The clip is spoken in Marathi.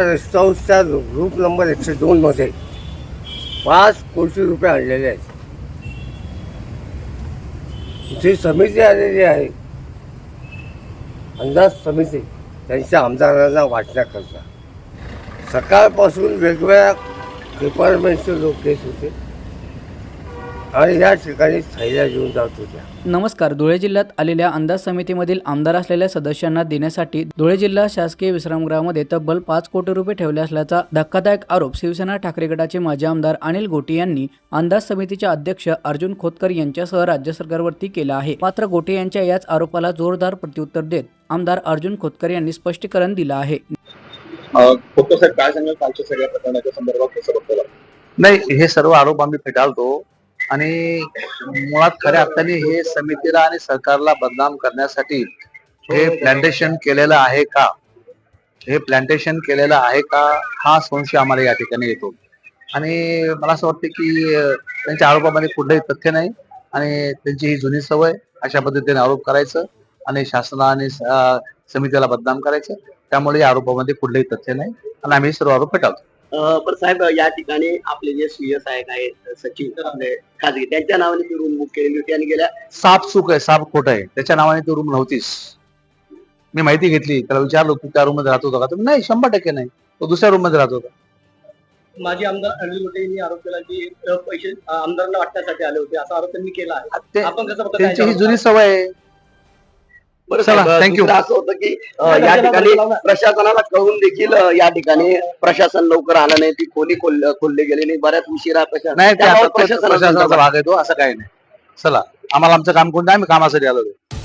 रेस्ट ग्रुप नंबर एकशे दोनमध्ये पाच कोटी रुपये आणलेले आहेत. जी समिती आलेली आहे. अंदाज समिती त्यांच्या आमदारांना वाटण्याकरता सकाळपासून वेगवेगळ्या डिपार्टमेंटचे लोक येत होते. आणि या ठिकाणी थैल्या घेऊन जात होत्या नमस्कार. धुळे जिल्ह्यात आलेल्या अंदाज समितीमधील आमदार असलेल्या सदस्यांना देण्यासाठी धुळे जिल्हा शासकीय विश्रामगृहामध्ये तब्बल पाच कोटी रुपये ठेवले असल्याचा धक्कादायक आरोप शिवसेना ठाकरे गटाचे माजी आमदार अनिल गोटे यांनी अंदाज समितीचे अध्यक्ष अर्जुन खोतकर यांच्यासह राज्य सरकारवरती केला आहे. मात्र गोटे यांच्या याच आरोपाला जोरदार प्रत्युत्तर देत आमदार अर्जुन खोतकर यांनी स्पष्टीकरण दिलं आहे. साहेब काय सांगाल? कालच्या सगळ्या प्रकरणाच्या संदर्भात नाही हे सर्व आरोप आम्ही फेटाळतो. आणि मुळात खऱ्या अर्थाने हे समितीला आणि सरकारला बदनाम करण्यासाठी हे प्लांटेशन केलेलं आहे का? हे प्लांटेशन केलेलं आहे का? हा संशय आम्हाला या ठिकाणी येतो. आणि मला असं वाटतं की त्यांच्या आरोपामध्ये कुठलंही तथ्य नाही आणि त्यांची ही जुनी सवय अशा पद्धतीने आरोप करायचं आणि शासना आणि समितीला बदनाम करायचं. त्यामुळे या आरोपामध्ये कुठलंही तथ्य नाही आणि आम्ही सर्व आरोप फेटाळतो. पण साहेब या ठिकाणी आपले जे सीए साहेब आहेत सचिन आपले खाजगी त्यांच्या नावाने ती रूम बुक केलेली होती आणि गेल्या साप चूक आहे साप खोट आहे. त्याच्या नावाने ती रूम नव्हतीच. मी माहिती घेतली त्याला विचारलो तू त्या रूममध्ये राहत होता का? तर नाही शंभर टक्के नाही. तो दुसऱ्या रूममध्ये राहत होता. माजी आमदार अनिल गोटे यांनी आरोप केला की पैसे आमदारांना वाटण्यासाठी आले होते. असा आरोप त्यांनी केला आहे. आपण कसं त्यांची ही? जुनी सवय आहे. बरं. दुसरं असं होतं की या ठिकाणी प्रशासनाला कळून देखील या ठिकाणी प्रशासन लवकर आलं नाही ती खोली खोल- खोलली गेली नाही बऱ्याच उशिरा प्रशासन प्रशासनाचा भाग आहे तो असं काही नाही चला आम्हाला आमचं काम कोणतं आहे? आम्ही कामासाठी आलो होतो.